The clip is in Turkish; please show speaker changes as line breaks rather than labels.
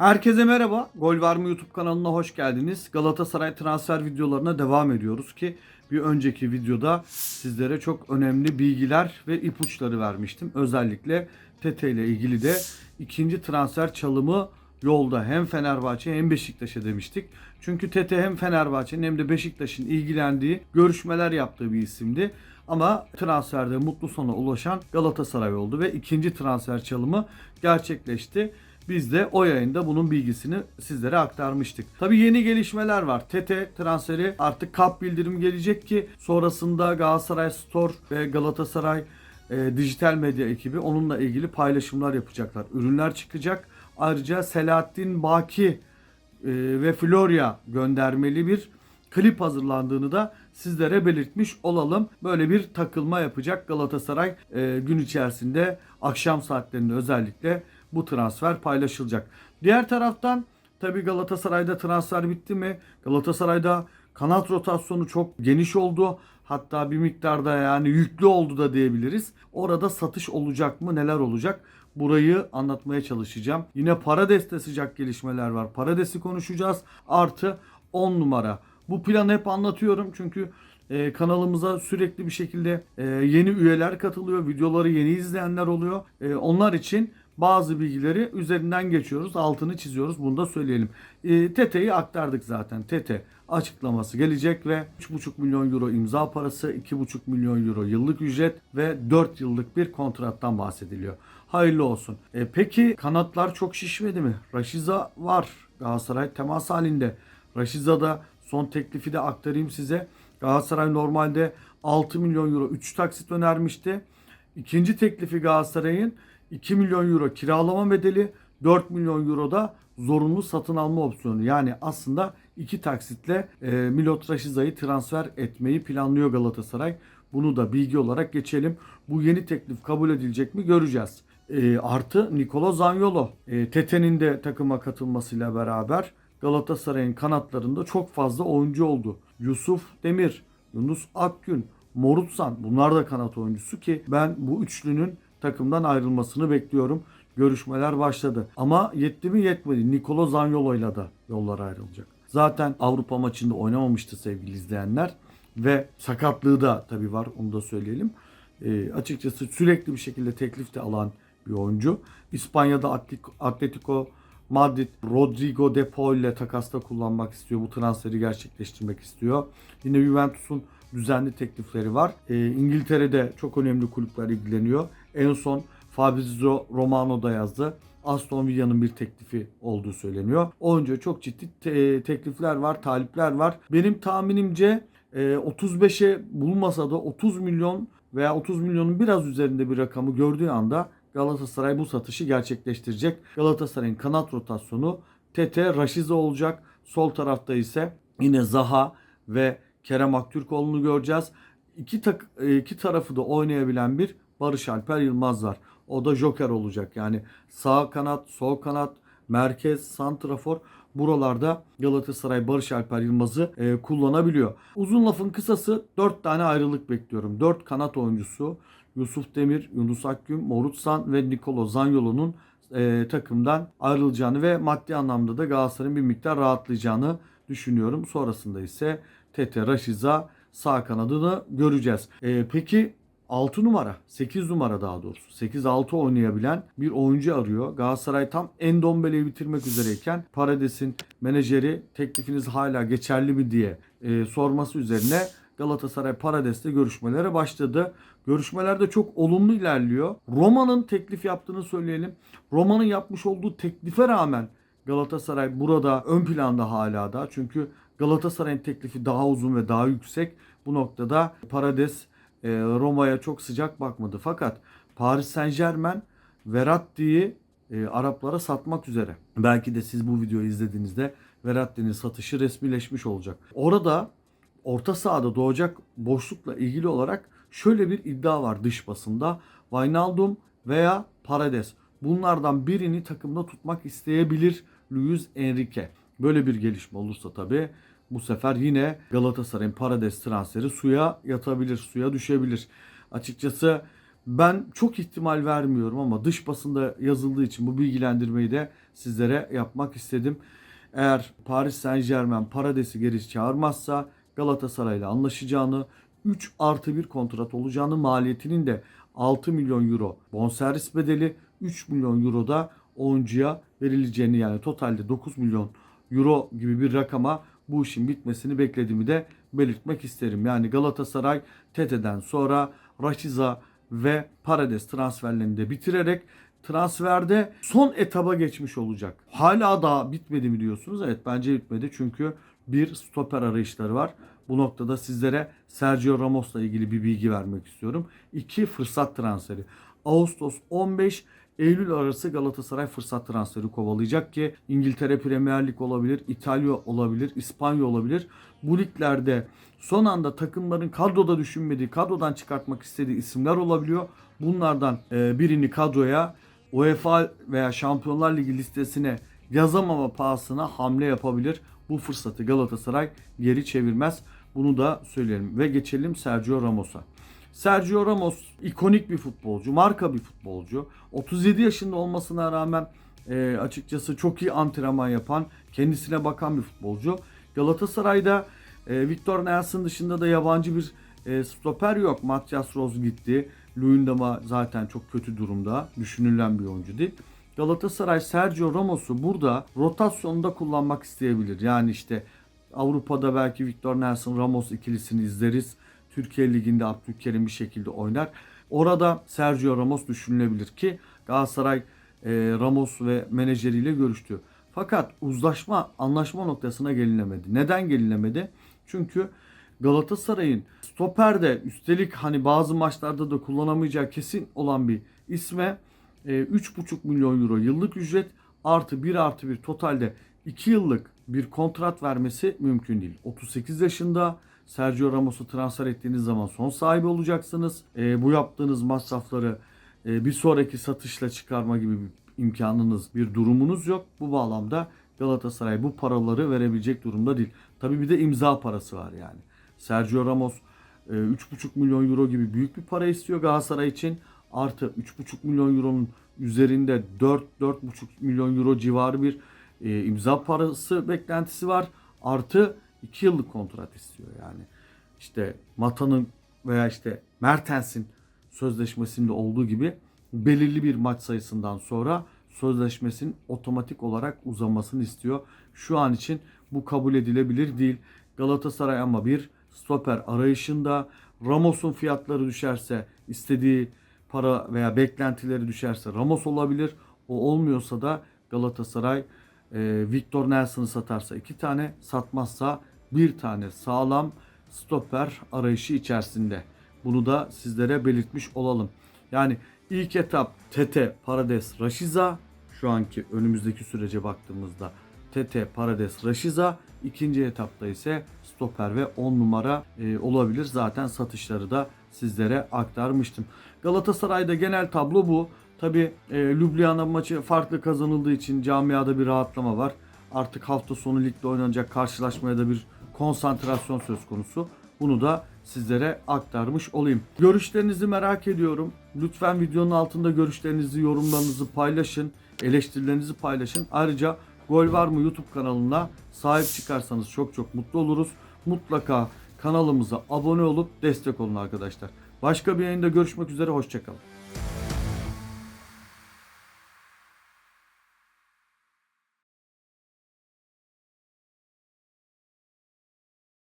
Herkese merhaba. Gol Var mı YouTube kanalına hoş geldiniz. Galatasaray transfer videolarına devam ediyoruz ki bir önceki videoda sizlere çok önemli bilgiler ve ipuçları vermiştim. Özellikle Tete ile ilgili de ikinci transfer çalımı yolda hem Fenerbahçe hem Beşiktaş'a demiştik. Çünkü Tete hem Fenerbahçe'nin hem de Beşiktaş'ın ilgilendiği, görüşmeler yaptığı bir isimdi. Ama transferde mutlu sona ulaşan Galatasaray oldu ve ikinci transfer çalımı gerçekleşti. Biz de o yayında bunun bilgisini sizlere aktarmıştık. Tabi yeni gelişmeler var. Tete transferi artık kap bildirim gelecek ki sonrasında Galatasaray Store ve Galatasaray e, dijital medya ekibi onunla ilgili paylaşımlar yapacaklar. Ürünler çıkacak. Ayrıca Selahattin Baki e, ve Florya göndermeli bir klip hazırlandığını da sizlere belirtmiş olalım. Böyle bir takılma yapacak Galatasaray e, gün içerisinde akşam saatlerinde özellikle bu transfer paylaşılacak. Diğer taraftan tabii Galatasaray'da transfer bitti mi? Galatasaray'da kanat rotasyonu çok geniş oldu. Hatta bir miktarda yani yüklü oldu da diyebiliriz. Orada satış olacak mı? Neler olacak? Burayı anlatmaya çalışacağım. Yine Parades'te sıcak gelişmeler var. Parades'i konuşacağız. Artı 10 numara. Bu planı hep anlatıyorum çünkü e, kanalımıza sürekli bir şekilde e, yeni üyeler katılıyor. Videoları yeni izleyenler oluyor. E, onlar için bazı bilgileri üzerinden geçiyoruz. Altını çiziyoruz. Bunu da söyleyelim. E, Tete'yi aktardık zaten. Tete açıklaması gelecek ve 3,5 milyon euro imza parası, 2,5 milyon euro yıllık ücret ve 4 yıllık bir kontrattan bahsediliyor. Hayırlı olsun. E, peki kanatlar çok şişmedi mi? Raşiza var. Galatasaray temas halinde. Raşiza da son teklifi de aktarayım size. Galatasaray normalde 6 milyon euro 3 taksit önermişti. İkinci teklifi Galatasaray'ın 2 milyon euro kiralama bedeli 4 milyon euro da zorunlu satın alma opsiyonu. Yani aslında iki taksitle e, Milot Raşiza'yı transfer etmeyi planlıyor Galatasaray. Bunu da bilgi olarak geçelim. Bu yeni teklif kabul edilecek mi göreceğiz. E, artı Nicolo Zaniolo. E, Tete'nin de takıma katılmasıyla beraber Galatasaray'ın kanatlarında çok fazla oyuncu oldu. Yusuf Demir, Yunus Akgün, Morutsan bunlar da kanat oyuncusu ki ben bu üçlünün takımdan ayrılmasını bekliyorum. Görüşmeler başladı. Ama yetti mi yetmedi. Nicolo Zaniolo'yla da yollar ayrılacak. Zaten Avrupa maçında oynamamıştı sevgili izleyenler. Ve sakatlığı da tabii var onu da söyleyelim. E, açıkçası sürekli bir şekilde teklif de alan bir oyuncu. İspanya'da Atletico Madrid Rodrigo De Paul ile takasta kullanmak istiyor. Bu transferi gerçekleştirmek istiyor. Yine Juventus'un düzenli teklifleri var. E, İngiltere'de çok önemli kulüpler ilgileniyor. En son Fabrizio Romano da yazdı. Aston Villa'nın bir teklifi olduğu söyleniyor. Oyuncuya çok ciddi te- teklifler var, talipler var. Benim tahminimce e, 35'e bulmasa da 30 milyon veya 30 milyonun biraz üzerinde bir rakamı gördüğü anda Galatasaray bu satışı gerçekleştirecek. Galatasaray'ın kanat rotasyonu Tete, Raşize olacak. Sol tarafta ise yine Zaha ve Kerem Aktürkoğlu'nu göreceğiz. İki, tak, e, iki tarafı da oynayabilen bir Barış Alper Yılmaz var. O da joker olacak. Yani sağ kanat, sol kanat, merkez, santrafor buralarda Galatasaray Barış Alper Yılmaz'ı e, kullanabiliyor. Uzun lafın kısası 4 tane ayrılık bekliyorum. 4 kanat oyuncusu Yusuf Demir, Yunus Akgün, Morutsan ve Nicolo Zaniolo'nun e, takımdan ayrılacağını ve maddi anlamda da Galatasaray'ın bir miktar rahatlayacağını düşünüyorum. Sonrasında ise Tete Raşiza sağ kanadını göreceğiz. E, peki 6 numara, 8 numara daha doğrusu. 8-6 oynayabilen bir oyuncu arıyor. Galatasaray tam Endombele'yi bitirmek üzereyken Parades'in menajeri teklifiniz hala geçerli mi diye e, sorması üzerine Galatasaray Parades'le görüşmelere başladı. Görüşmeler de çok olumlu ilerliyor. Roma'nın teklif yaptığını söyleyelim. Roma'nın yapmış olduğu teklife rağmen Galatasaray burada ön planda hala da. Çünkü Galatasaray'ın teklifi daha uzun ve daha yüksek. Bu noktada Parades Roma'ya çok sıcak bakmadı. Fakat Paris Saint Germain Verratti'yi e, Araplara satmak üzere. Belki de siz bu videoyu izlediğinizde Verratti'nin satışı resmileşmiş olacak. Orada orta sahada doğacak boşlukla ilgili olarak şöyle bir iddia var dış basında. Wijnaldum veya Parades. Bunlardan birini takımda tutmak isteyebilir Luis Enrique. Böyle bir gelişme olursa tabii bu sefer yine Galatasaray'ın Parades transferi suya yatabilir, suya düşebilir. Açıkçası Ben çok ihtimal vermiyorum ama dış basında yazıldığı için bu bilgilendirmeyi de sizlere yapmak istedim. Eğer Paris Saint Germain Parades'i geri çağırmazsa Galatasaray ile anlaşacağını, 3 artı 1 kontrat olacağını, maliyetinin de 6 milyon euro bonservis bedeli, 3 milyon euro da oyuncuya verileceğini yani totalde 9 milyon euro gibi bir rakama bu işin bitmesini beklediğimi de belirtmek isterim. Yani Galatasaray Tete'den sonra Rashica ve Parades transferlerini de bitirerek transferde son etaba geçmiş olacak. Hala daha bitmedi mi diyorsunuz? Evet bence bitmedi çünkü bir stoper arayışları var. Bu noktada sizlere Sergio Ramos'la ilgili bir bilgi vermek istiyorum. İki fırsat transferi. Ağustos 15 Eylül arası Galatasaray fırsat transferi kovalayacak ki İngiltere Premier Lig olabilir, İtalya olabilir, İspanya olabilir. Bu liglerde son anda takımların kadroda düşünmediği, kadrodan çıkartmak istediği isimler olabiliyor. Bunlardan e, birini kadroya UEFA veya Şampiyonlar Ligi listesine yazamama pahasına hamle yapabilir. Bu fırsatı Galatasaray geri çevirmez. Bunu da söyleyelim ve geçelim Sergio Ramos'a. Sergio Ramos ikonik bir futbolcu, marka bir futbolcu. 37 yaşında olmasına rağmen e, açıkçası çok iyi antrenman yapan, kendisine bakan bir futbolcu. Galatasaray'da e, Victor Nelson dışında da yabancı bir e, stoper yok. Matias Rose gitti. Luyendama zaten çok kötü durumda. Düşünülen bir oyuncu değil. Galatasaray Sergio Ramos'u burada rotasyonda kullanmak isteyebilir. Yani işte Avrupa'da belki Victor Nelson Ramos ikilisini izleriz. Türkiye Ligi'nde Abdülkerim bir şekilde oynar. Orada Sergio Ramos düşünülebilir ki Galatasaray e, Ramos ve menajeriyle görüştü. Fakat uzlaşma, anlaşma noktasına gelinemedi. Neden gelinemedi? Çünkü Galatasaray'ın stoperde üstelik hani bazı maçlarda da kullanamayacağı kesin olan bir isme e, 3,5 milyon euro yıllık ücret artı 1 artı 1 totalde 2 yıllık bir kontrat vermesi mümkün değil. 38 yaşında Sergio Ramos'u transfer ettiğiniz zaman son sahibi olacaksınız. E, bu yaptığınız masrafları e, bir sonraki satışla çıkarma gibi bir imkanınız, bir durumunuz yok. Bu bağlamda Galatasaray bu paraları verebilecek durumda değil. Tabii bir de imza parası var yani. Sergio Ramos e, 3,5 milyon euro gibi büyük bir para istiyor Galatasaray için. Artı 3,5 milyon euronun üzerinde 4-4,5 milyon euro civarı bir e, imza parası beklentisi var. Artı 2 yıllık kontrat istiyor yani. İşte Mata'nın veya işte Mertens'in sözleşmesinde olduğu gibi belirli bir maç sayısından sonra sözleşmesinin otomatik olarak uzamasını istiyor. Şu an için bu kabul edilebilir değil. Galatasaray ama bir stoper arayışında Ramos'un fiyatları düşerse istediği para veya beklentileri düşerse Ramos olabilir. O olmuyorsa da Galatasaray e, Victor Nelson'ı satarsa iki tane satmazsa bir tane sağlam stoper arayışı içerisinde. Bunu da sizlere belirtmiş olalım. Yani ilk etap Tete, Parades, Rashica. Şu anki önümüzdeki sürece baktığımızda Tete, Parades, Rashica. İkinci etapta ise stoper ve 10 numara e, olabilir. Zaten satışları da sizlere aktarmıştım. Galatasaray'da genel tablo bu. Tabi e, Ljubljana maçı farklı kazanıldığı için camiada bir rahatlama var. Artık hafta sonu ligde oynanacak karşılaşmaya da bir konsantrasyon söz konusu. Bunu da sizlere aktarmış olayım. Görüşlerinizi merak ediyorum. Lütfen videonun altında görüşlerinizi, yorumlarınızı paylaşın. Eleştirilerinizi paylaşın. Ayrıca Gol Var mı YouTube kanalına sahip çıkarsanız çok çok mutlu oluruz. Mutlaka kanalımıza abone olup destek olun arkadaşlar. Başka bir yayında görüşmek üzere. Hoşçakalın.